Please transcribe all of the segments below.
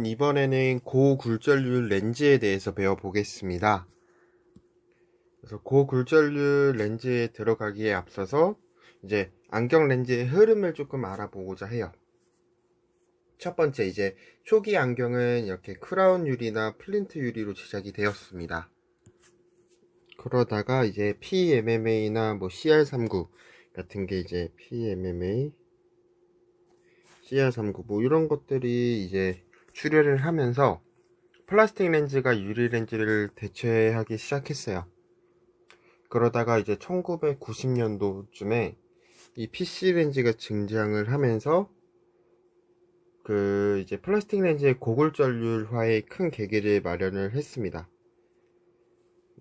이번에는 고굴절률 렌즈에 대해서 배워보겠습니다. 그래서 고굴절률 렌즈에 들어가기에 앞서서 이제 안경 렌즈의 흐름을 조금 알아보고자 해요. 첫 번째 이제 초기 안경은 이렇게 크라운 유리나 플린트 유리로 제작이 되었습니다. 그러다가 이제 PMMA나 뭐 CR39 같은 게 이제 PMMA, CR39 뭐 이런 것들이 이제 출혈을 하면서 플라스틱 렌즈가 유리 렌즈를 대체하기 시작했어요. 그러다가 이제 1990년도쯤에 이 PC 렌즈가 등장을 하면서 그 이제 플라스틱 렌즈의 고골절률화에 큰 계기를 마련을 했습니다.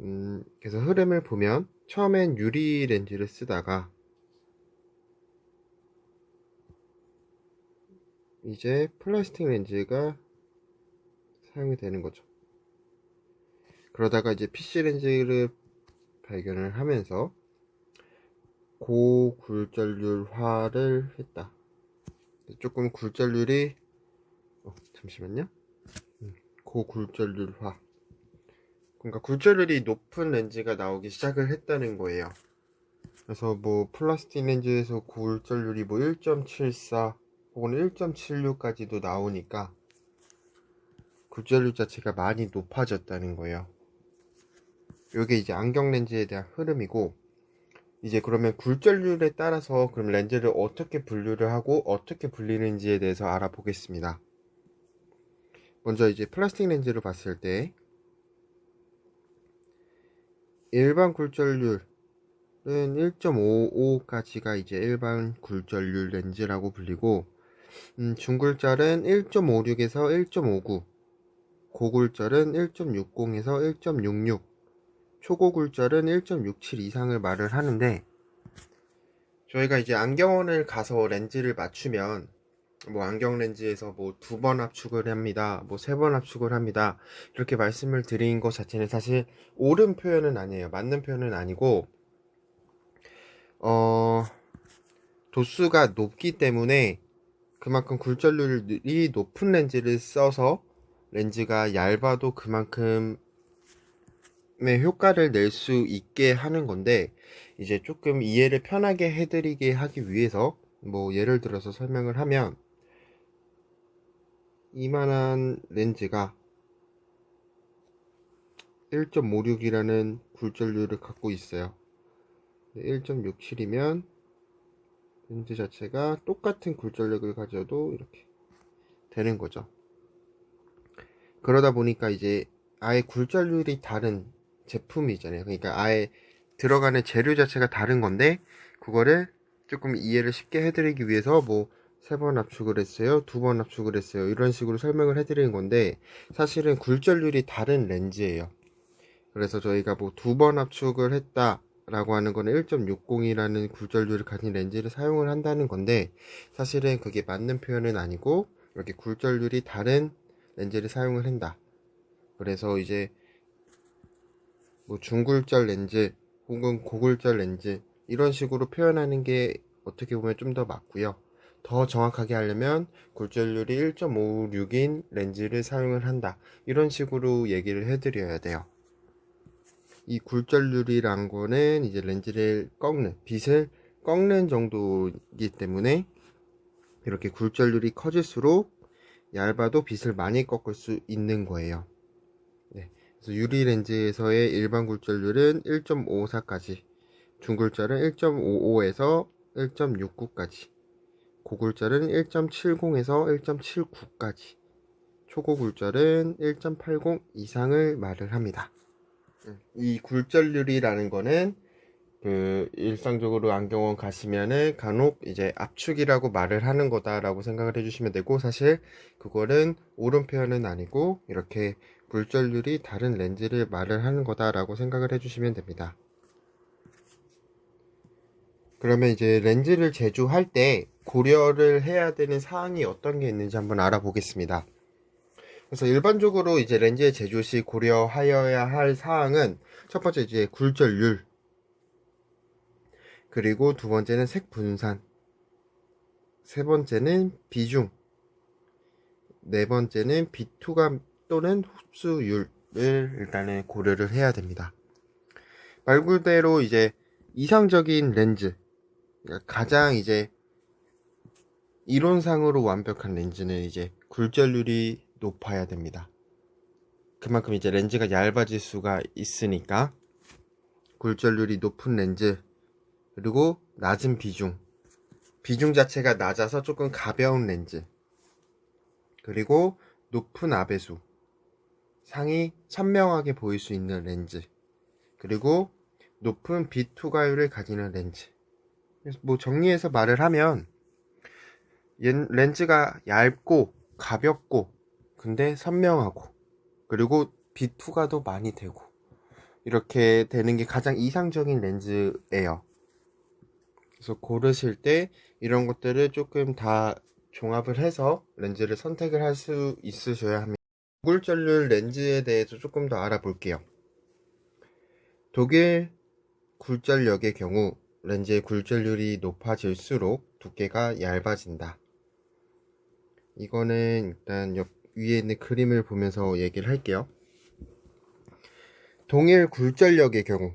음, 그래서 흐름을 보면 처음엔 유리 렌즈를 쓰다가 이제 플라스틱 렌즈가 사용이 되는 거죠. 그러다가 이제 PC 렌즈를 발견을 하면서 고굴절률화를 했다. 조금 굴절률이 어, 잠시만요. 음, 고굴절률화. 그러니까 굴절률이 높은 렌즈가 나오기 시작을 했다는 거예요. 그래서 뭐 플라스틱 렌즈에서 굴절률이 뭐 1.74 혹은 1.76까지도 나오니까 굴절률 자체가 많이 높아졌다는 거예요. 이게 이제 안경 렌즈에 대한 흐름이고 이제 그러면 굴절률에 따라서 그럼 렌즈를 어떻게 분류를 하고 어떻게 불리는지에 대해서 알아보겠습니다. 먼저 이제 플라스틱 렌즈를 봤을 때 일반 굴절률은 1.55까지가 이제 일반 굴절률 렌즈라고 불리고 음, 중굴절은 1.56에서 1.59 고굴절은 1.60에서 1.66 초고굴절은 1.67 이상을 말을 하는데 저희가 이제 안경원을 가서 렌즈를 맞추면 뭐 안경 렌즈에서 뭐 두 번 압축을 합니다. 뭐 세 번 압축을 합니다. 이렇게 말씀을 드린 것 자체는 사실 옳은 표현은 아니에요. 맞는 표현은 아니고 어 도수가 높기 때문에 그만큼 굴절률이 높은 렌즈를 써서 렌즈가 얇아도 그만큼의 효과를 낼 수 있게 하는 건데 이제 조금 이해를 편하게 해드리게 하기 위해서 뭐 예를 들어서 설명을 하면 이만한 렌즈가 1.56이라는 굴절률을 갖고 있어요 1.67이면 렌즈 자체가 똑같은 굴절력을 가져도 이렇게 되는 거죠. 그러다 보니까 이제 아예 굴절률이 다른 제품이잖아요. 그러니까 아예 들어가는 재료 자체가 다른 건데 그거를 조금 이해를 쉽게 해드리기 위해서 뭐 세 번 압축을 했어요, 두 번 압축을 했어요 이런 식으로 설명을 해드리는 건데 사실은 굴절률이 다른 렌즈예요. 그래서 저희가 뭐 두 번 압축을 했다 라고 하는 거는 1.60이라는 굴절률을 가진 렌즈를 사용을 한다는 건데 사실은 그게 맞는 표현은 아니고 이렇게 굴절률이 다른 렌즈를 사용을 한다. 그래서 이제 뭐 중굴절 렌즈 혹은 고굴절 렌즈 이런 식으로 표현하는 게 어떻게 보면 좀 더 맞고요. 더 정확하게 하려면 굴절률이 1.56인 렌즈를 사용을 한다. 이런 식으로 얘기를 해드려야 돼요. 이 굴절률이란 거는 이제 렌즈를 꺾는 빛을 꺾는 정도이기 때문에 이렇게 굴절률이 커질수록 얇아도 빛을 많이 꺾을 수 있는 거예요. 네. 그래서 유리 렌즈에서의 일반 굴절률은 1.54까지, 중굴절은 1.55에서 1.69까지, 고굴절은 1.70에서 1.79까지, 초고굴절은 1.80 이상을 말을 합니다. 이 굴절률이라는 거는 그 일상적으로 안경원 가시면은 간혹 이제 압축이라고 말을 하는 거다라고 생각을 해주시면 되고 사실 그거는 옳은 표현은 아니고 이렇게 굴절률이 다른 렌즈를 말을 하는 거다라고 생각을 해주시면 됩니다. 그러면 이제 렌즈를 제조할 때 고려를 해야 되는 사항이 어떤 게 있는지 한번 알아보겠습니다. 그래서 일반적으로 이제 렌즈의 제조 시 고려하여야 할 사항은 첫 번째 이제 굴절률 그리고 두 번째는 색 분산 세 번째는 비중 네 번째는 비투감 또는 흡수율을 일단은 고려를 해야 됩니다. 말 그대로 이제 이상적인 렌즈, 그러니까 가장 이제 이론상으로 완벽한 렌즈는 이제 굴절률이 높아야 됩니다. 그만큼 이제 렌즈가 얇아질 수가 있으니까 굴절률이 높은 렌즈 그리고 낮은 비중. 비중 자체가 낮아서 조금 가벼운 렌즈. 그리고 높은 아배수. 상이 선명하게 보일 수 있는 렌즈. 그리고 높은 빛 투과율을 가지는 렌즈. 뭐 정리해서 말을 하면 옌- 렌즈가 얇고 가볍고 근데 선명하고 그리고 빛 투과도 많이 되고 이렇게 되는 게 가장 이상적인 렌즈예요. 그래서 고르실 때 이런 것들을 조금 다 종합을 해서 렌즈를 선택을 할 수 있으셔야 합니다. 고굴절률 렌즈에 대해서 조금 더 알아볼게요. 독일 굴절력의 경우 렌즈의 굴절률이 높아질수록 두께가 얇아진다. 이거는 일단 옆 위에 있는 그림을 보면서 얘기를 할게요. 동일 굴절력의 경우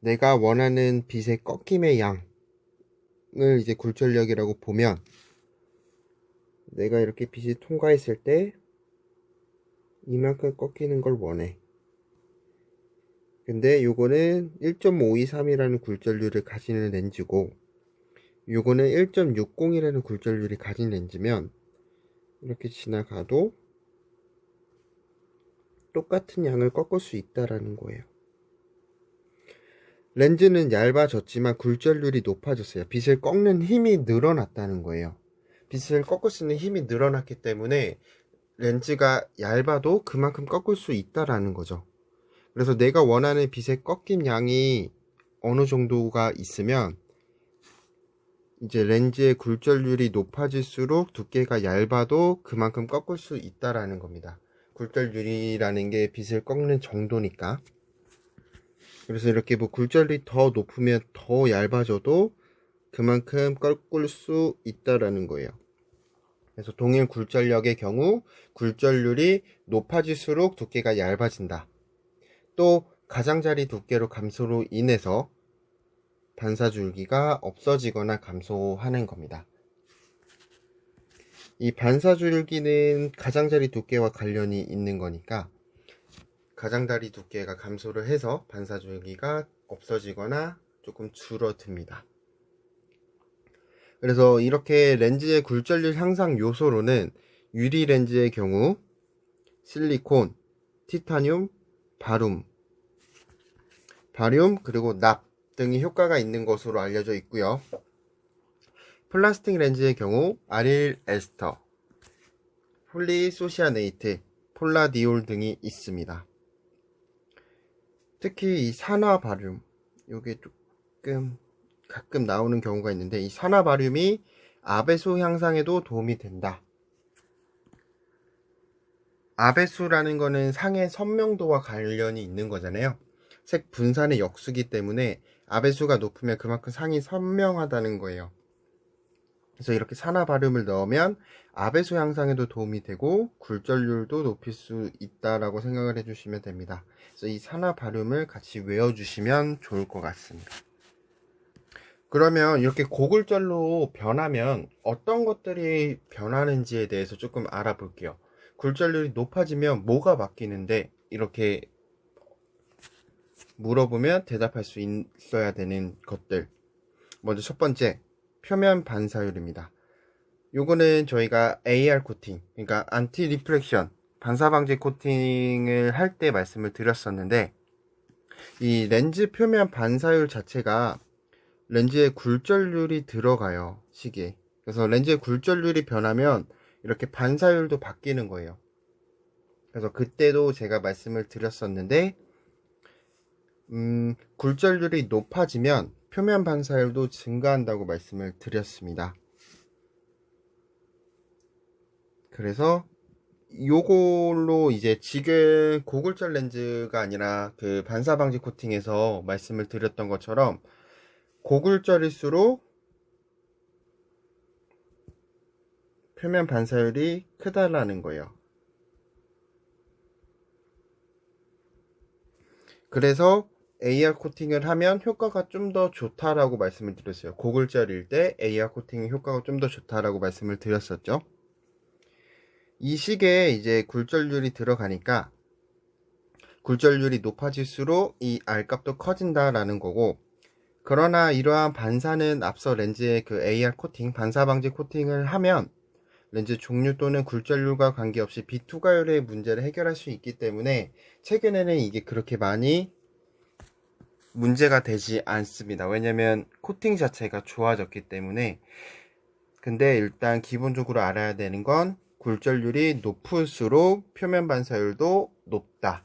내가 원하는 빛의 꺾임의 양 을 이제 굴절력이라고 보면 내가 이렇게 빛이 통과했을 때 이만큼 꺾이는 걸 원해. 근데 요거는 1.523이라는 굴절률을 가지는 렌즈고 요거는 1.60이라는 굴절률이 가진 렌즈면 이렇게 지나가도 똑같은 양을 꺾을 수 있다라는 거예요. 렌즈는 얇아졌지만 굴절률이 높아졌어요. 빛을 꺾는 힘이 늘어났다는 거예요. 빛을 꺾을 수 있는 힘이 늘어났기 때문에 렌즈가 얇아도 그만큼 꺾을 수 있다라는 거죠. 그래서 내가 원하는 빛의 꺾임 양이 어느 정도가 있으면 이제 렌즈의 굴절률이 높아질수록 두께가 얇아도 그만큼 꺾을 수 있다라는 겁니다. 굴절률이라는 게 빛을 꺾는 정도니까. 그래서 이렇게 뭐 굴절이 더 높으면 더 얇아져도 그만큼 꺾을 수 있다라는 거예요. 그래서 동일 굴절력의 경우 굴절률이 높아질수록 두께가 얇아진다. 또 가장자리 두께로 감소로 인해서 반사줄기가 없어지거나 감소하는 겁니다. 이 반사줄기는 가장자리 두께와 관련이 있는 거니까 가장자리 두께가 감소를 해서 반사줄기가 없어지거나 조금 줄어듭니다. 그래서 이렇게 렌즈의 굴절률 향상 요소로는 유리 렌즈의 경우 실리콘, 티타늄, 바륨, 바륨 그리고 납 등이 효과가 있는 것으로 알려져 있고요. 플라스틱 렌즈의 경우 아릴 에스터, 폴리소시아네이트, 폴라디올 등이 있습니다. 특히 이 산화 바륨, 요게 조금 가끔 나오는 경우가 있는데 이 산화 바륨이 아배수 향상에도 도움이 된다. 아배수라는 거는 상의 선명도와 관련이 있는 거잖아요. 색 분산의 역수기 때문에 아배수가 높으면 그만큼 상이 선명하다는 거예요. 그래서 이렇게 산화 바륨을 넣으면 아배수 향상에도 도움이 되고 굴절률도 높일 수 있다라고 생각을 해주시면 됩니다. 그래서 이 산화 바륨을 같이 외워주시면 좋을 것 같습니다. 그러면 이렇게 고굴절로 변하면 어떤 것들이 변하는지에 대해서 조금 알아볼게요. 굴절률이 높아지면 뭐가 바뀌는데 이렇게 물어보면 대답할 수 있어야 되는 것들. 먼저 첫 번째, 표면 반사율입니다. 요거는 저희가 AR 코팅, 그러니까 안티 리프렉션, 반사 방지 코팅을 할 때 말씀을 드렸었는데, 이 렌즈 표면 반사율 자체가 렌즈의 굴절률이 들어가요, 시계에. 그래서 렌즈의 굴절률이 변하면 이렇게 반사율도 바뀌는 거예요. 그래서 그때도 제가 말씀을 드렸었는데, 음, 굴절률이 높아지면 표면 반사율도 증가한다고 말씀을 드렸습니다. 그래서 요걸로 이제 지금 고굴절 렌즈가 아니라 그 반사 방지 코팅에서 말씀을 드렸던 것처럼 고굴절일수록 표면 반사율이 크다라는 거예요. 그래서 AR 코팅을 하면 효과가 좀 더 좋다라고 말씀을 드렸어요. 고글절일 때 AR 코팅의 효과가 좀 더 좋다라고 말씀을 드렸었죠. 이 시계에 이제 굴절률이 들어가니까 굴절률이 높아질수록 이 R값도 커진다라는 거고 그러나 이러한 반사는 앞서 렌즈의 그 AR 코팅, 반사 방지 코팅을 하면 렌즈 종류 또는 굴절률과 관계없이 비투과율의 문제를 해결할 수 있기 때문에 최근에는 이게 그렇게 많이 문제가 되지 않습니다. 왜냐면 코팅 자체가 좋아졌기 때문에 근데 일단 기본적으로 알아야 되는 건 굴절률이 높을수록 표면 반사율도 높다.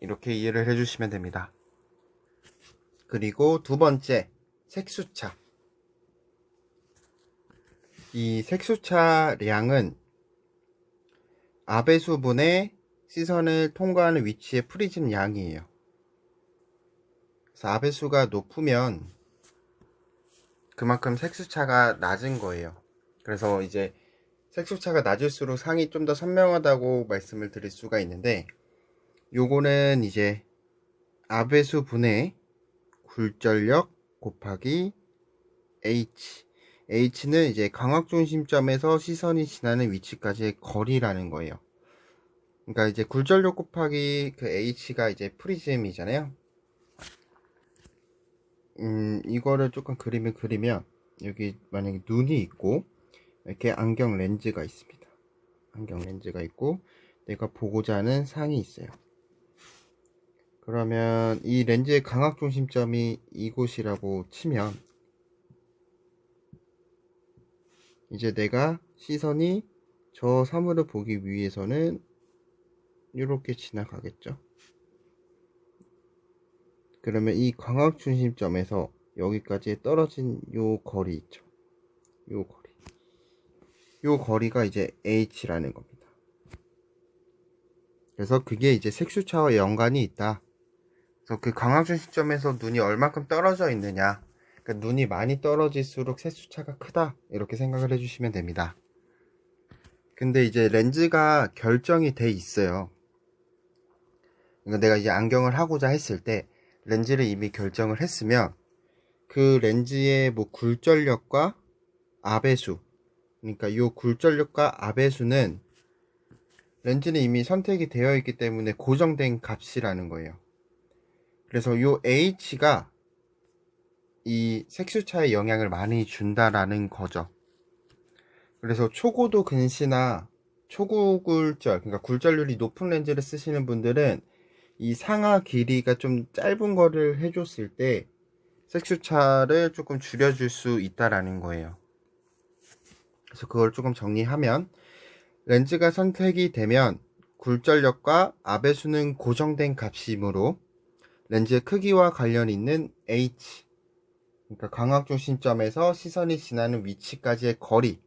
이렇게 이해를 해주시면 됩니다. 그리고 두 번째, 색수차. 이 색수차 량은 아배수분의 시선을 통과하는 위치의 프리즘 양이에요. 그래서 아배수가 높으면 그만큼 색수차가 낮은 거예요. 그래서 이제 색수차가 낮을수록 상이 좀 더 선명하다고 말씀을 드릴 수가 있는데 요거는 이제 아배수 분의 굴절력 곱하기 H H는 이제 광학 중심점에서 시선이 지나는 위치까지의 거리라는 거예요. 그러니까 이제 굴절력 곱하기 그 H가 이제 프리즘이잖아요. 음, 이거를 조금 그림을 그리면 여기 만약에 눈이 있고 이렇게 안경 렌즈가 있습니다. 안경 렌즈가 있고 내가 보고자 하는 상이 있어요. 그러면 이 렌즈의 강학 중심점이 이곳이라고 치면 이제 내가 시선이 저 사물을 보기 위해서는 이렇게 지나가겠죠. 그러면 이 광학 중심점에서 여기까지 떨어진 요 거리 있죠. 요 거리. 요 거리가 이제 H라는 겁니다. 그래서 그게 이제 색수차와 연관이 있다. 그래서 그 광학중 시점에서 눈이 얼마큼 떨어져 있느냐. 그러니까 눈이 많이 떨어질수록 색수차가 크다. 이렇게 생각을 해주시면 됩니다. 근데 이제 렌즈가 결정이 돼 있어요. 그러니까 내가 이제 안경을 하고자 했을 때 렌즈를 이미 결정을 했으면 그 렌즈의 뭐 굴절력과 아배수 그러니까 이 굴절력과 아배수는 렌즈는 이미 선택이 되어 있기 때문에 고정된 값이라는 거예요. 그래서 이 H가 이 색수차에 영향을 많이 준다라는 거죠. 그래서 초고도 근시나 초구굴절, 그러니까 굴절률이 높은 렌즈를 쓰시는 분들은 이 상하 길이가 좀 짧은 거를 해줬을 때 색수차를 조금 줄여줄 수 있다라는 거예요. 그래서 그걸 조금 정리하면 렌즈가 선택이 되면 굴절력과 아배수는 고정된 값이므로 렌즈의 크기와 관련 있는 H 그러니까 광학 중심점에서 시선이 지나는 위치까지의 거리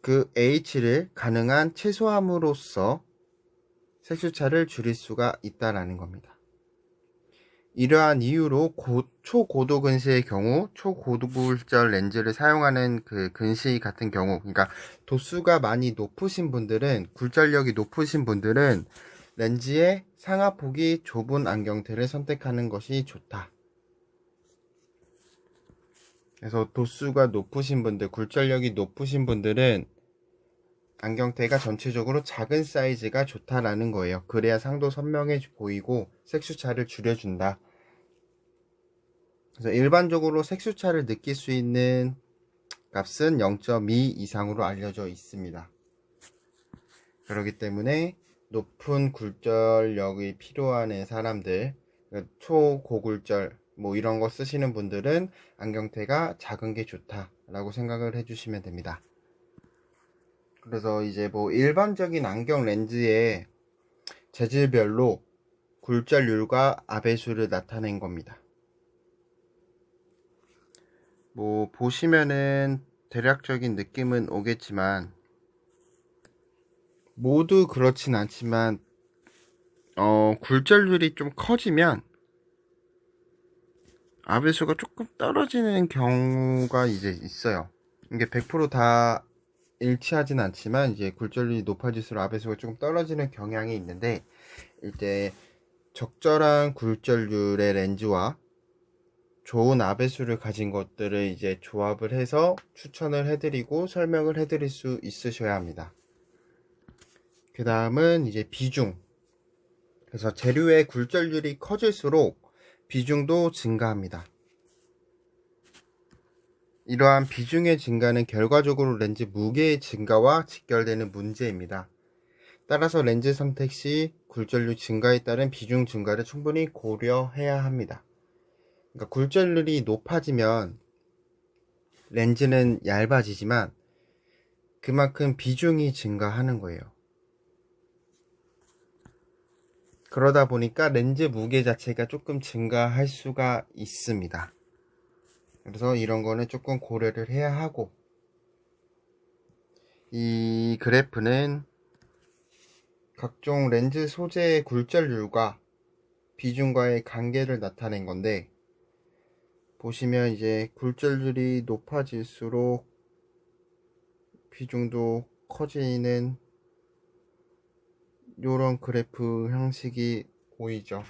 그 H를 가능한 최소함으로써 색수차를 줄일 수가 있다라는 겁니다. 이러한 이유로 고, 초고도 근시의 경우 초고도굴절 렌즈를 사용하는 그 근시 같은 경우 그러니까 도수가 많이 높으신 분들은 굴절력이 높으신 분들은 렌즈의 상하폭이 좁은 안경테를 선택하는 것이 좋다. 그래서 도수가 높으신 분들, 굴절력이 높으신 분들은 안경테가 전체적으로 작은 사이즈가 좋다라는 거예요. 그래야 상도 선명해 보이고 색수차를 줄여준다. 그래서 일반적으로 색수차를 느낄 수 있는 값은 0.2 이상으로 알려져 있습니다. 그렇기 때문에 높은 굴절력이 필요한 사람들, 초고굴절, 뭐 이런 거 쓰시는 분들은 안경테가 작은 게 좋다라고 생각을 해주시면 됩니다. 그래서 이제 뭐 일반적인 안경 렌즈의 재질별로 굴절률과 아배수를 나타낸 겁니다. 뭐 보시면은 대략적인 느낌은 오겠지만 모두 그렇진 않지만 어 굴절률이 좀 커지면 아배수가 조금 떨어지는 경우가 이제 있어요. 이게 100%다 일치하진 않지만 이제 굴절률이 높아질수록 아배수가 조금 떨어지는 경향이 있는데 이제 적절한 굴절률의 렌즈와 좋은 아배수를 가진 것들을 이제 조합을 해서 추천을 해드리고 설명을 해드릴 수 있으셔야 합니다. 그 다음은 이제 비중. 그래서 재료의 굴절률이 커질수록 비중도 증가합니다. 이러한 비중의 증가는 결과적으로 렌즈 무게의 증가와 직결되는 문제입니다. 따라서 렌즈 선택 시 굴절률 증가에 따른 비중 증가를 충분히 고려해야 합니다. 그러니까 굴절률이 높아지면 렌즈는 얇아지지만 그만큼 비중이 증가하는 거예요. 그러다 보니까 렌즈 무게 자체가 조금 증가할 수가 있습니다. 그래서 이런 거는 조금 고려를 해야 하고 이 그래프는 각종 렌즈 소재의 굴절률과 비중과의 관계를 나타낸 건데 보시면 이제 굴절률이 높아질수록 비중도 커지는 요런 그래프 형식이 보이죠.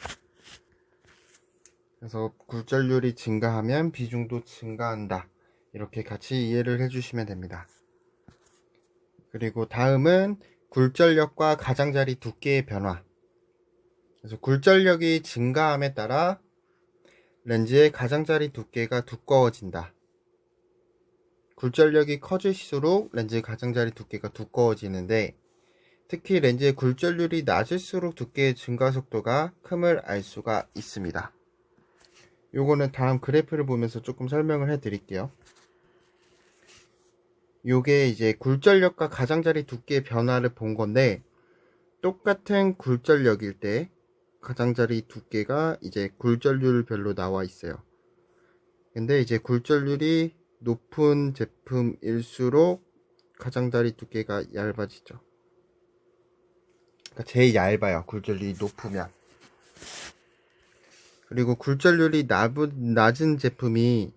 그래서 굴절률이 증가하면 비중도 증가한다. 이렇게 같이 이해를 해주시면 됩니다. 그리고 다음은 굴절력과 가장자리 두께의 변화. 그래서 굴절력이 증가함에 따라 렌즈의 가장자리 두께가 두꺼워진다. 굴절력이 커질수록 렌즈의 가장자리 두께가 두꺼워지는데 특히 렌즈의 굴절률이 낮을수록 두께의 증가 속도가 큼을 알 수가 있습니다. 요거는 다음 그래프를 보면서 조금 설명을 해 드릴게요. 요게 이제 굴절력과 가장자리 두께의 변화를 본 건데 똑같은 굴절력일 때 가장자리 두께가 이제 굴절률별로 나와 있어요. 근데 이제 굴절률이 높은 제품일수록 가장자리 두께가 얇아지죠. 그러니까 제일 얇아요. 굴절률이 높으면. 그리고 굴절률이 낮은 제품이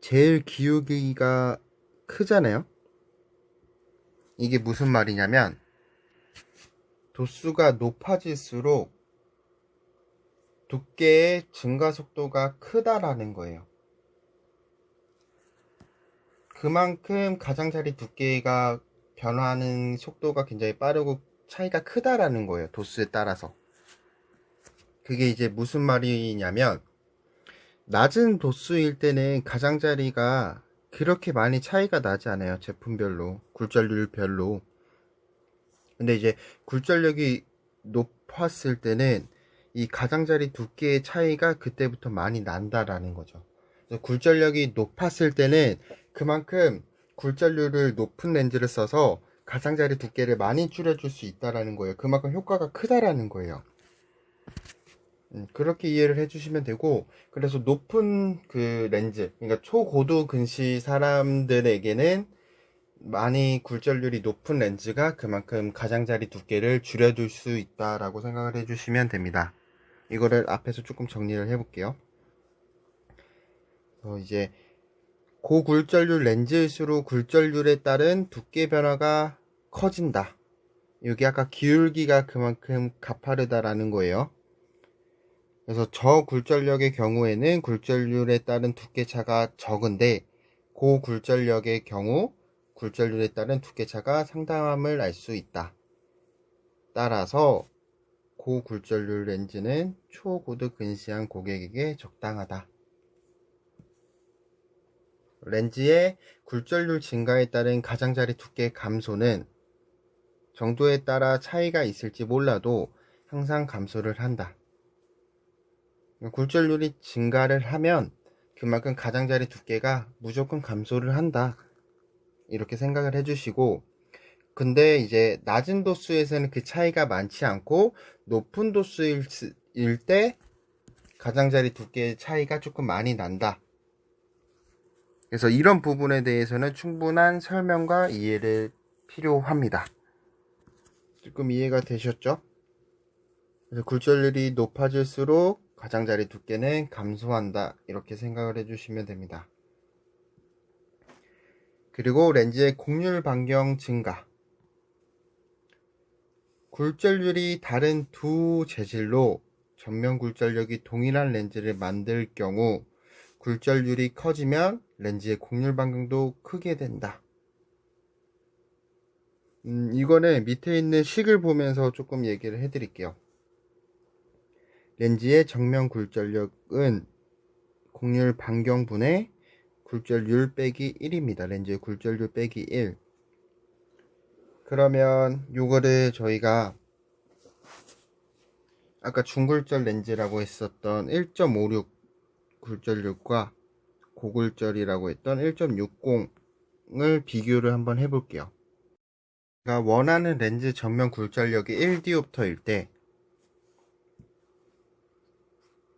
제일 기울기가 크잖아요. 이게 무슨 말이냐면 도수가 높아질수록 두께의 증가 속도가 크다라는 거예요. 그만큼 가장자리 두께가 변화하는 속도가 굉장히 빠르고 차이가 크다라는 거예요. 도수에 따라서. 그게 이제 무슨 말이냐면 낮은 도수일 때는 가장자리가 그렇게 많이 차이가 나지 않아요. 제품별로, 굴절률별로. 근데 이제 굴절력이 높았을 때는 이 가장자리 두께의 차이가 그때부터 많이 난다라는 거죠. 굴절력이 높았을 때는 그만큼 굴절률을 높은 렌즈를 써서 가장자리 두께를 많이 줄여줄 수 있다라는 거예요. 그만큼 효과가 크다라는 거예요. 음, 그렇게 이해를 해주시면 되고 그래서 높은 그 렌즈 그러니까 초고도 근시 사람들에게는 많이 굴절률이 높은 렌즈가 그만큼 가장자리 두께를 줄여줄 수 있다라고 생각을 해주시면 됩니다. 이거를 앞에서 조금 정리를 해볼게요. 어, 이제 고굴절률 렌즈일수록 굴절률에 따른 두께 변화가 커진다. 여기 아까 기울기가 그만큼 가파르다라는 거예요. 그래서 저굴절력의 경우에는 굴절률에 따른 두께차가 적은데 고굴절력의 경우 굴절률에 따른 두께차가 상당함을 알 수 있다. 따라서 고굴절률 렌즈는 초고도 근시한 고객에게 적당하다. 렌즈의 굴절률 증가에 따른 가장자리 두께 감소는 정도에 따라 차이가 있을지 몰라도 항상 감소를 한다. 굴절률이 증가를 하면 그만큼 가장자리 두께가 무조건 감소를 한다. 이렇게 생각을 해주시고, 근데 이제 낮은 도수에서는 그 차이가 많지 않고 높은 도수일 때 가장자리 두께의 차이가 조금 많이 난다. 그래서 이런 부분에 대해서는 충분한 설명과 이해를 필요합니다. 조금 이해가 되셨죠? 그래서 굴절률이 높아질수록 가장자리 두께는 감소한다 이렇게 생각을 해주시면 됩니다. 그리고 렌즈의 곡률 반경 증가. 굴절률이 다른 두 재질로 전면 굴절력이 동일한 렌즈를 만들 경우 굴절률이 커지면 렌즈의 곡률 반경도 크게 된다. 음, 이거는 밑에 있는 식을 보면서 조금 얘기를 해드릴게요. 렌즈의 정면 굴절력은 곡률 반경분의 굴절률 빼기 1입니다. 렌즈의 굴절률 빼기 1. 그러면 요거를 저희가 아까 중굴절 렌즈라고 했었던 1.56 굴절률과 고굴절이라고 했던 1.60을 비교를 한번 해볼게요. 제가 원하는 렌즈 전면 굴절력이 1디옵터일 때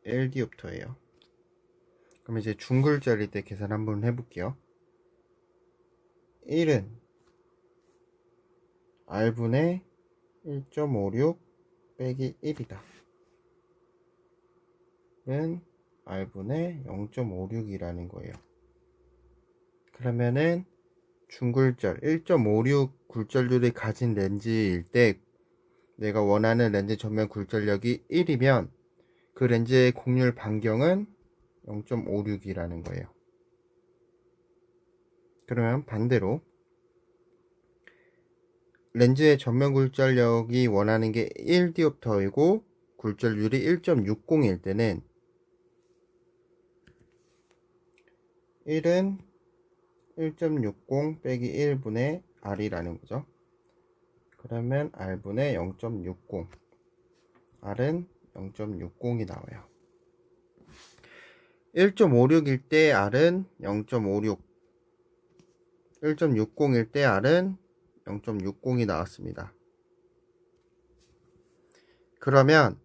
1디옵터예요. 그럼 이제 중굴절일 때 계산 한번 해볼게요. 1은 R분의 1.56 빼기 1이다. 는 R분의 0.56이라는 거예요. 그러면은 중굴절 1.56 굴절률이 가진 렌즈일 때 내가 원하는 렌즈 전면 굴절력이 1이면 그 렌즈의 곡률 반경은 0.56이라는 거예요. 그러면 반대로 렌즈의 전면 굴절력이 원하는 게 1디옵터이고 굴절률이 1.60일 때는 1은 1.60 빼기 1분의 R이라는 거죠. 그러면 R분의 0.60 R은 0.60이 나와요. 1.56일 때 R은 0.56 1.60일 때 R은 0.60이 나왔습니다. 그러면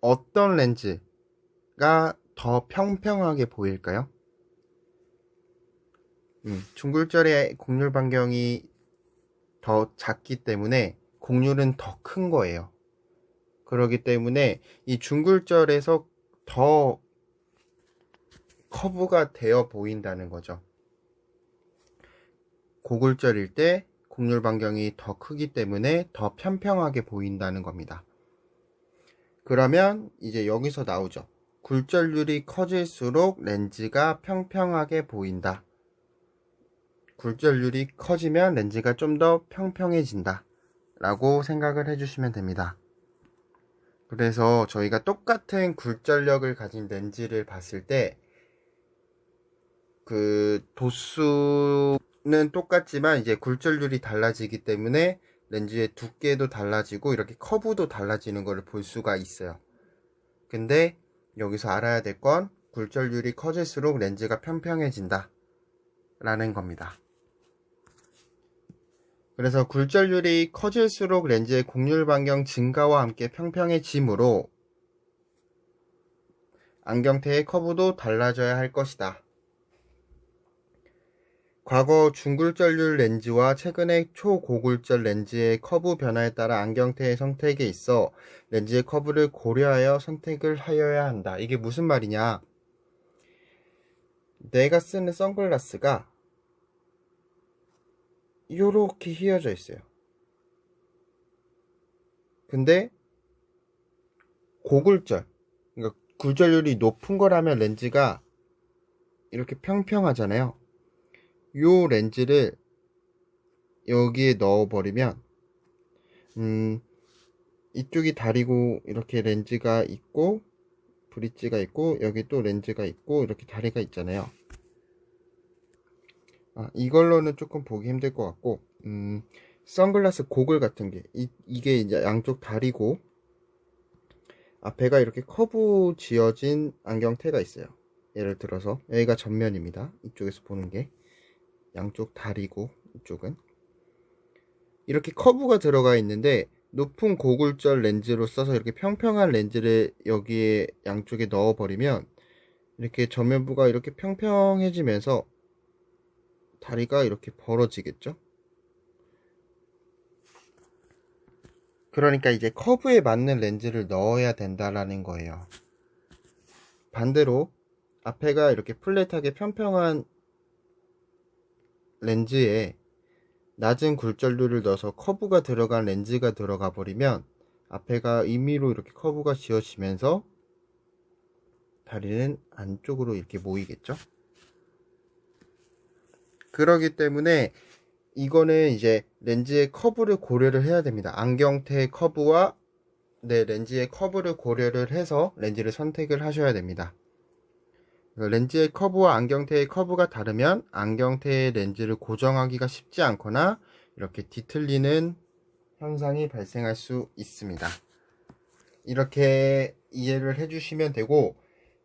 어떤 렌즈가 더 평평하게 보일까요? 음, 중굴절의 곡률 반경이 더 작기 때문에 곡률은 더 큰 거예요. 그러기 때문에 이 중굴절에서 더 커브가 되어 보인다는 거죠. 고굴절일 때 곡률 반경이 더 크기 때문에 더 평평하게 보인다는 겁니다. 그러면 이제 여기서 나오죠. 굴절률이 커질수록 렌즈가 평평하게 보인다. 굴절률이 커지면 렌즈가 좀 더 평평해진다. 라고 생각을 해주시면 됩니다. 그래서 저희가 똑같은 굴절력을 가진 렌즈를 봤을 때 그 도수는 똑같지만 이제 굴절률이 달라지기 때문에 렌즈의 두께도 달라지고 이렇게 커브도 달라지는 것을 볼 수가 있어요. 근데 여기서 알아야 될 건 굴절률이 커질수록 렌즈가 평평해진다 라는 겁니다. 그래서 굴절률이 커질수록 렌즈의 곡률 반경 증가와 함께 평평해지므로 안경테의 커브도 달라져야 할 것이다. 과거 중굴절률 렌즈와 최근의 초고굴절 렌즈의 커브 변화에 따라 안경테의 선택에 있어 렌즈의 커브를 고려하여 선택을 하여야 한다. 이게 무슨 말이냐? 내가 쓰는 선글라스가 이렇게 휘어져 있어요. 근데 고굴절, 그러니까 굴절률이 높은 거라면 렌즈가 이렇게 평평하잖아요. 요 렌즈를 여기에 넣어버리면 음, 이쪽이 다리고 이렇게 렌즈가 있고 브릿지가 있고 여기 또 렌즈가 있고 이렇게 다리가 있잖아요 아, 이걸로는 조금 보기 힘들 것 같고 음, 선글라스 고글 같은 게 이, 이게 이제 양쪽 다리고 앞에가 이렇게 커브 지어진 안경테가 있어요. 예를 들어서 여기가 전면입니다. 이쪽에서 보는 게 양쪽 다리고 이쪽은. 이렇게 커브가 들어가 있는데 높은 고굴절 렌즈로 써서 이렇게 평평한 렌즈를 여기에 양쪽에 넣어 버리면 이렇게 전면부가 이렇게 평평해지면서 다리가 이렇게 벌어지겠죠 그러니까 이제 커브에 맞는 렌즈를 넣어야 된다라는 거예요 반대로 앞에가 이렇게 플랫하게 평평한 렌즈에 낮은 굴절률을 넣어서 커브가 들어간 렌즈가 들어가 버리면 앞에가 임의로 이렇게 커브가 지어지면서 다리는 안쪽으로 이렇게 모이겠죠. 그러기 때문에 이거는 이제 렌즈의 커브를 고려를 해야 됩니다. 안경테의 커브와 네, 렌즈의 커브를 고려를 해서 렌즈를 선택을 하셔야 됩니다. 렌즈의 커브와 안경테의 커브가 다르면 안경테의 렌즈를 고정하기가 쉽지 않거나 이렇게 뒤틀리는 현상이 발생할 수 있습니다. 이렇게 이해를 해주시면 되고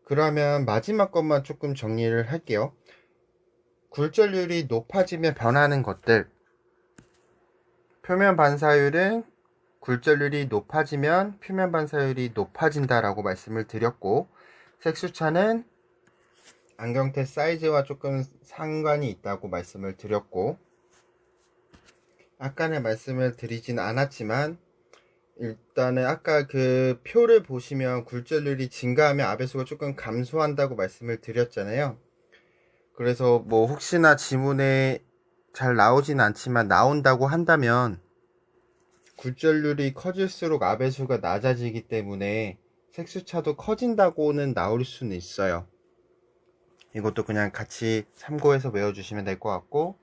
그러면 마지막 것만 조금 정리를 할게요. 굴절률이 높아지면 변하는 것들 표면 반사율은 굴절률이 높아지면 표면 반사율이 높아진다라고 말씀을 드렸고 색수차는 안경테 사이즈와 조금 상관이 있다고 말씀을 드렸고 아까는 말씀을 드리진 않았지만 일단은 아까 그 표를 보시면 굴절률이 증가하면 아배수가 조금 감소한다고 말씀을 드렸잖아요. 그래서 뭐 혹시나 지문에 잘 나오진 않지만 나온다고 한다면 굴절률이 커질수록 아배수가 낮아지기 때문에 색수차도 커진다고는 나올 수는 있어요. 이것도 그냥 같이 참고해서 외워주시면 될 것 같고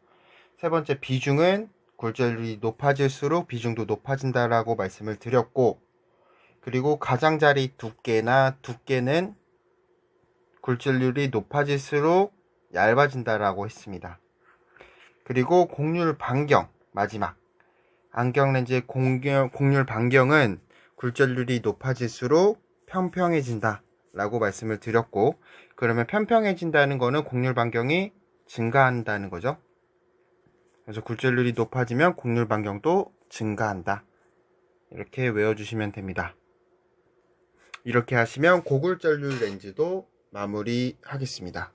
세 번째 비중은 굴절률이 높아질수록 비중도 높아진다라고 말씀을 드렸고 그리고 가장자리 두께나 두께는 굴절률이 높아질수록 얇아진다라고 했습니다. 그리고 곡률 반경 마지막 안경 렌즈의 공률, 곡률 반경은 굴절률이 높아질수록 평평해진다 라고 말씀을 드렸고 그러면 평평해진다는 거는 곡률 반경이 증가한다는 거죠. 그래서 굴절률이 높아지면 곡률 반경도 증가한다. 이렇게 외워주시면 됩니다. 이렇게 하시면 고굴절률 렌즈도 마무리하겠습니다.